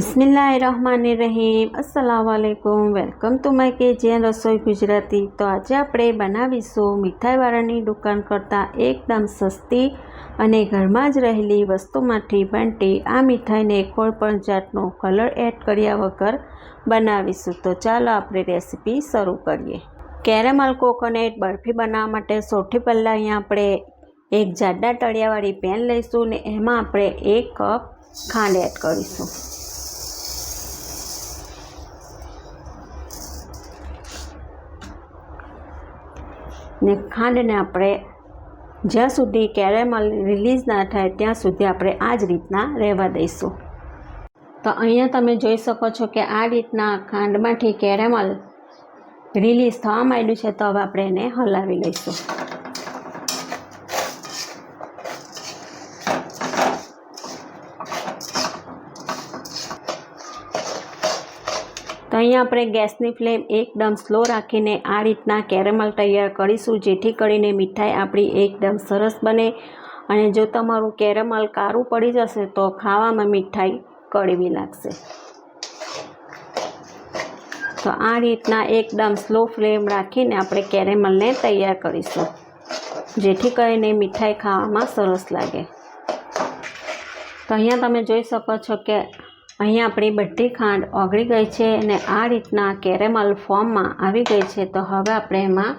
બિસ્મિલ્લાહ રહીમ અસલામ વાલેકુમ welcome to my K J Rasoi Gujarati. તો આજે આપણે બનાવીશું મીઠાઈવાળાની દુકાન કરતાં એકદમ સસ્તી અને ઘરમાં જ રહેલી વસ્તુમાંથી બનતી આ મીઠાઈને કોઈ પણ જાતનો કલર એડ કર્યા વગર બનાવીશું. તો ચાલો આપણે રેસીપી શરૂ કરીએ. કેરેમલ કોકોનટ બરફી બનાવવા માટે સૌથી પહેલાં અહીંયા આપણે એક જાડા તળિયાવાળી પેન લઈશું ને એમાં આપણે એક કપ ખાંડ એડ કરીશું. ને ખાંડને આપણે જ્યાં સુધી કેરેમલ રિલીઝ ના થાય ત્યાં સુધી આપણે આ જ રીતના રહેવા દઈશું. તો અહીંયા તમે જોઈ શકો છો કે આ રીતના ખાંડમાંથી કેરેમલ રિલીઝ થવા માંડ્યું છે, તો હવે આપણે એને હલાવી લઈશું. અહીંયા આપણે ગેસની ફ્લેમ એકદમ સ્લો રાખીને આ રીતના કેરેમલ તૈયાર કરીશું, જેથી કરીને મીઠાઈ આપણી એકદમ સરસ બને અને જો તમારું કેરેમલ કારું પડી જશે તો ખાવામાં મીઠાઈ કડવી લાગશે. તો આ રીતના એકદમ સ્લો ફ્લેમ રાખીને આપણે કેરેમલને તૈયાર કરીશું, જેથી કરીને મીઠાઈ ખાવામાં સરસ લાગે. તો અહીંયા તમે જોઈ શકો છો કે અહીંયા આપણી બધી ખાંડ ઓગળી ગઈ છે અને આ રીતના કેરેમલ ફોર્મમાં આવી ગઈ છે, તો હવે આપણે એમાં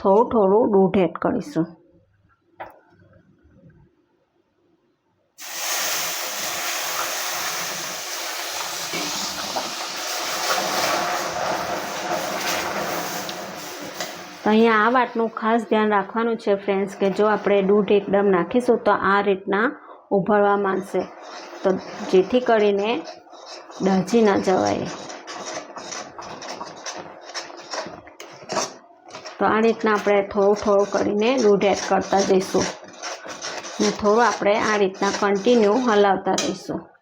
થોડું થોડું દૂધ એડ કરીશું. તો અહીંયા આ વાતનું ખાસ ધ્યાન રાખવાનું છે ફ્રેન્ડ્સ, કે જો આપણે દૂધ એકદમ નાખીશું તો આ રીતના ઉભરવા માંડશે. તો જેથી કરીને દાજી ના જવાય. તો આ રીતના આપણે થોડું થોડું કરીને દૂધ એડ કરતા જઈશું. ને થોડું આપણે આ રીતના કન્ટિન્યુ હલાવતા રહીશું.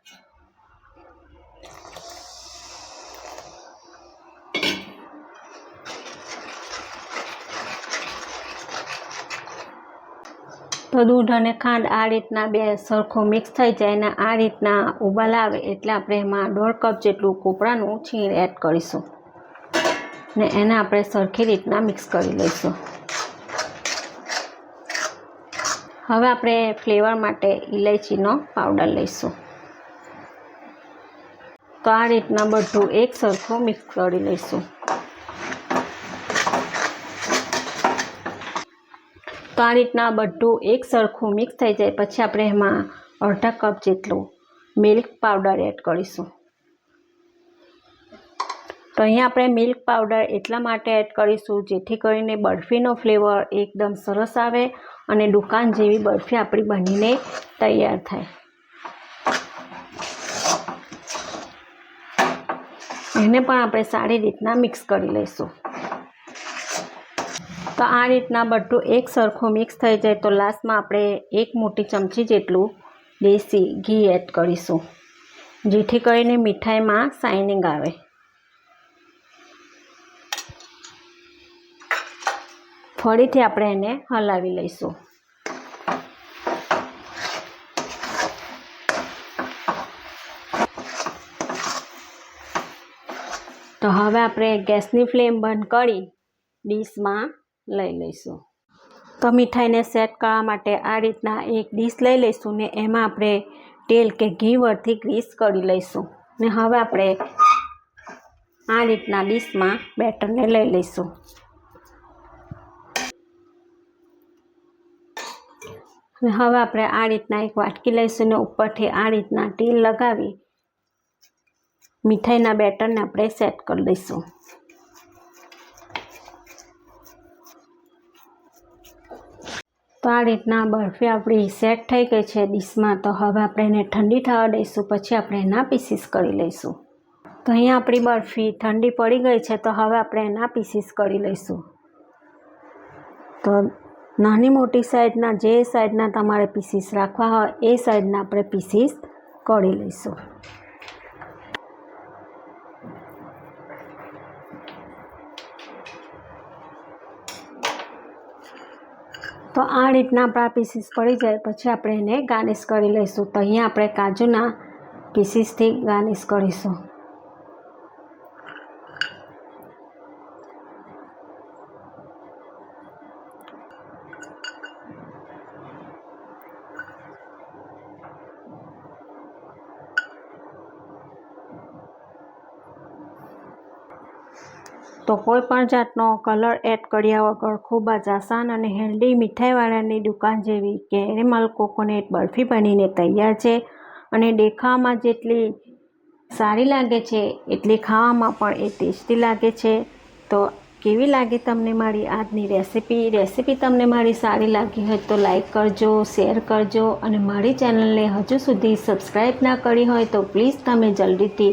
તો દૂધ અને ખાંડ આ રીતના બે સરખો મિક્સ થઈ જાય અને આ રીતના ઉબાલ આવે એટલે આપણે એમાં દોઢ કપ જેટલું કોપરાનું છીણ એડ કરીશું. ને એને આપણે સરખી રીતના મિક્સ કરી લઈશું. હવે આપણે ફ્લેવર માટે ઇલાયચીનો પાવડર લઈશું. તો આ રીતના બધું એક સરખું મિક્સ કરી લઈશું. આ રીતના બધું એક સરખું મિક્સ થઈ જાય. પછી આપણે એમાં અડધા કપ જેટલું મિલ્ક પાવડર એડ કરીશું. તો અહીંયા આપણે મિલ્ક પાવડર એટલા માટે એડ કરીશું જેથી કરીને બરફીનો ફ્લેવર એકદમ સરસ આવે અને દુકાન જેવી બરફી આપણી બનીને તૈયાર થાય. એને પણ આપણે સારી રીતના મિક્સ કરી લઈશું. તો આ રીતના બધું એક સરખું મિક્સ થઈ જાય તો લાસ્ટમાં આપણે એક મોટી ચમચી જેટલું દેશી ઘી એડ કરીશું. જેથી કરીને મીઠાઈમાં શાઇનિંગ આવે. ફરીથી આપણે એને હલાવી લઈશું. તો હવે આપણે ગેસની ફ્લેમ બંધ કરી ડીશમાં લઈ લઈશું. તો મીઠાઈને સેટ કરવા માટે આ રીતના એક ડીશ લઈ લઈશું ને એમાં આપણે તેલ કે ઘી વરથી ગ્રીસ કરી લઈશું. ને હવે આપણે આ રીતના ડીશમાં બેટરને લઈ લઈશું. ને હવે આપણે આ રીતના એક વાટકી લઈશું ને ઉપરથી આ રીતના તેલ લગાવી મીઠાઈના બેટરને આપણે સેટ કરી દઈશું. તો આ રીતના બરફી આપણી સેટ થઈ ગઈ છે ડીશમાં. તો હવે આપણે એને ઠંડી થવા દઈશું, પછી આપણે એના પીસીસ કરી લઈશું. તો અહીંયા આપણી બરફી ઠંડી પડી ગઈ છે, તો હવે આપણે એના પીસીસ કરી લઈશું. તો નાની મોટી સાઈઝના, જે સાઈઝના તમારે પીસીસ રાખવા હોય, એ સાઈઝના આપણે પીસીસ કરી લઈશું. તો આ રીતના આપણા પીસીસ પડી જાય, પછી આપણે એને ગાર્નિશ કરી લઈશું. તો અહીંયા આપણે કાજુના પીસીસથી ગાર્નિશ કરીશું. તો કોઈ પણ જાતનો કલર એડ કર્યા વગર ખૂબ જ આસાન અને હેલ્ધી મીઠાઈવાળાની દુકાન જેવી કેરેમલ કોકોનેટ બરફી બનીને તૈયાર છે અને દેખાવામાં જેટલી સારી લાગે છે, એટલી ખાવામાં પણ એ ટેસ્ટી લાગે છે. તો કેવી લાગી તમને મારી આજની રેસિપી? રેસિપી તમને મારી સારી લાગી હોય તો લાઈક કરજો, શેર કરજો અને મારી ચેનલને હજુ સુધી સબસ્ક્રાઈબ ના કરી હોય તો પ્લીઝ તમે જલ્દીથી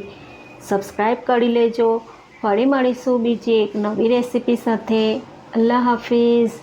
સબસ્ક્રાઈબ કરી લેજો. ફરી મળીશું બીજી એક નવી રેસિપી સાથે. અલ્લાહ હાફિઝ.